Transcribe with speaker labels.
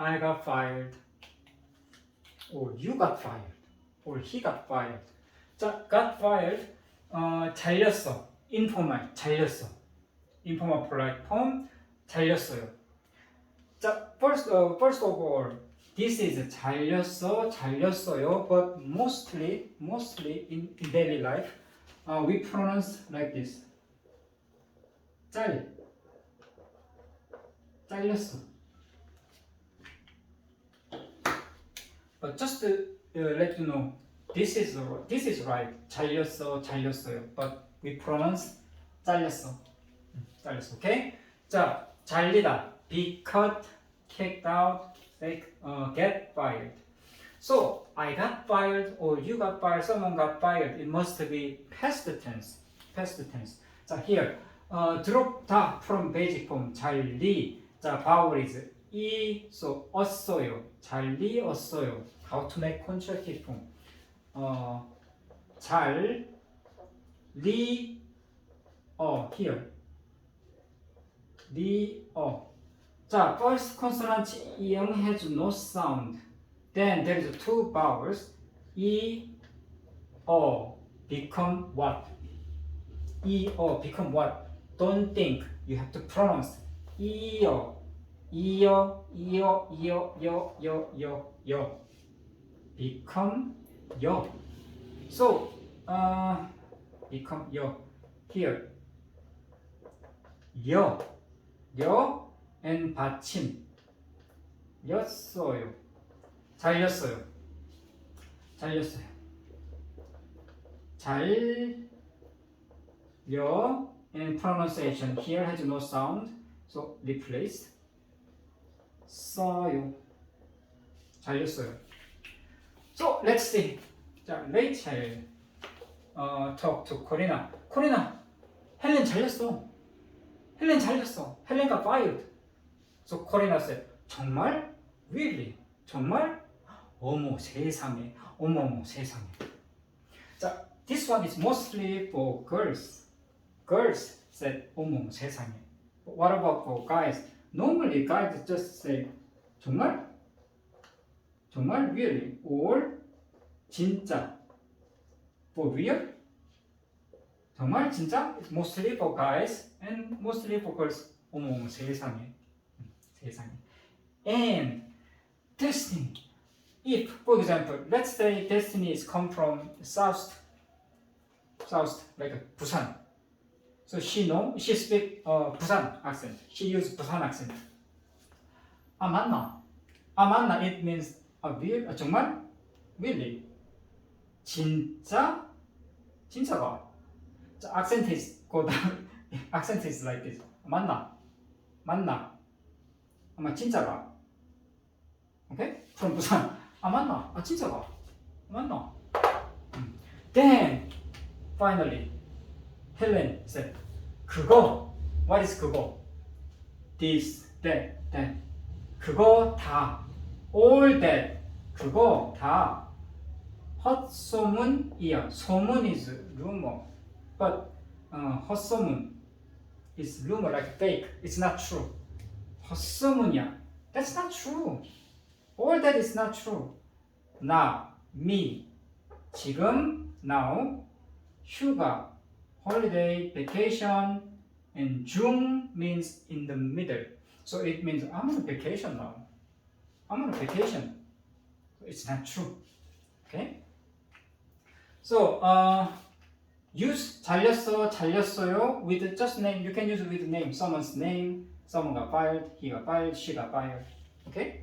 Speaker 1: I got fired. or you got fired. or he got fired. 자, got fired. 어, 잘렸어. informal. 잘렸어. informal polite form. 잘렸어요. 자, first, uh, first of all, this is 잘렸어, 잘렸어요. But mostly, mostly in, in daily life, uh, we pronounce like this. 짤. 잘렸어. But just uh, let you know, this is this is right. 잘렸어, 잘렸어요. But we pronounce 잘렸어. 음, 잘렸어. 오케이? 자, 잘리다. Be cut, kicked out, like, uh, get fired. So I got fired, or you got fired, someone got fired. It must be past tense. Past tense. 자, here. 어, drop 다 from basic form. 잘리. 자, vowel is 이, so 얻어요. 잘리었어요. How to make contractive form. 어, 잘, 리, 어, here. 리, 어. 자, first consonant 이응 has no sound. Then there is two vowels. 이, 어, become what? 이, 어, become what? Don't think. You have to pronounce. 이어, 이어, 이어, 이어, 여, 여, 여, 여. become 여. So, uh, become 여. Here. 여, 여, and 받침. 였어요. 잘렸어요. 잘렸어요. 잘, 여, and pronunciation. Here has no sound. So, replace. 써요. 잘렸어요. So, let's see. 자, 레이첼. 어, talk to 코리나. 코리나, 헬렌 잘렸어. 헬렌 잘렸어. 헬렌 가 fired. So, 코리나 said, 정말? Really? 정말? 어머 세상에. 어머머 세상에. 자, this one is mostly for girls. Girls said, 어머 세상에. What about for guys? Normally guys just say, 정말? 정말? Really? Or 진짜? For real? 정말 진짜? It's mostly for guys and mostly for girls. 어머 세상에. 음, 세상에. And destiny. If, for example, let's say destiny is come from south, south, like Busan. So she know, she speak uh, Busan accent. She use Busan accent. 아 맞나? 아 맞나? It means 아 real? 아, 정말? Really? 진짜? 진짜가? 자, accent is down. accent is like this. 맞나? 맞나? 아마 진짜가? 오케이? from Busan. 아 맞나? 아 진짜가? 맞나? 음. Then finally Helen said 그거 what is 그거? This, that, that 그거 다 all that 그거 다 헛소문이야. 소문 is rumor, but uh, 헛소문 is rumor like fake. It's not true. 헛소문이야. That's not true. All that is not true. 나, me, 지금, now, 휴가, holiday, vacation, and 중 means in the middle. So it means I'm on vacation now. I'm on vacation. It's not true. Okay? So, uh, use 잘렸어, 잘렸어요 with just name. You can use with name. Someone's name. Someone got fired. He got fired. She got fired. Okay?